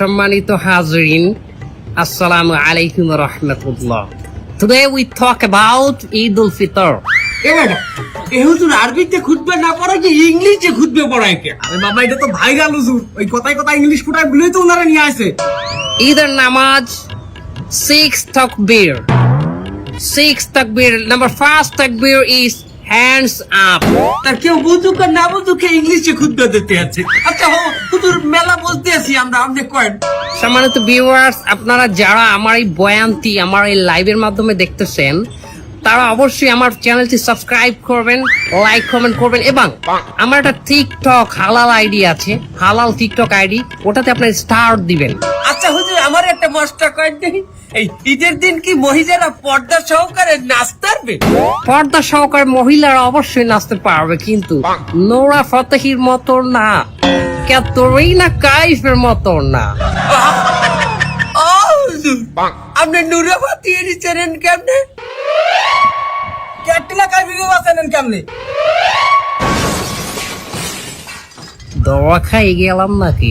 সম্মানিত হাজরিন আসসালামু আলাইকুম রহমতুল্লাহ Today we talk about Eid al-Fitr. এ বেটা এ হুজুর আরবিতে খুঁজবে না পড়া কি ইংলিশে খুঁজবে পড়ায় কে আরে বাবা এটা তো ভাইরাল হুজুর ওই কথায় কথা ইংলিশ ফুটায় বলেই তো ওনারা নিয়ে আসে ঈদের নামাজ six takbir. Six takbir. Number first takbir is hands up. তার কেউ বুঝুক আর না বুঝুক ইংলিশে দিতে আছে আচ্ছা মেলা বলতে আছি আমরা আপনি কয়েন সম্মানিত ভিউয়ার্স আপনারা যারা আমার এই বয়ানটি আমার এই লাইভের মাধ্যমে দেখতেছেন তারা অবশ্যই আমার চ্যানেলটি সাবস্ক্রাইব করবেন লাইক কমেন্ট করবেন এবং আমার একটা টিকটক হালাল আইডি আছে হালাল টিকটক আইডি ওটাতে আপনার স্টার দিবেন। আচ্ছা হুজুর আমার একটা মশটা কয়েন নেই এই ঈদের দিন কি মহিলারা পর্দা সহকারে নাচতে পারবে? পর্দা সহকারে মহিলারা অবশ্যই নাচতে পারবে কিন্তু নোরা ফতেহির মতো না। ক্যাথরিনা কাইফের মতো না আপনি নুরাবা এর চেনেন কেমনে? ক্যাটলা কাই বিগে বাঁচানেন কেমনে? দোয়া খাই গেলাম নাকি?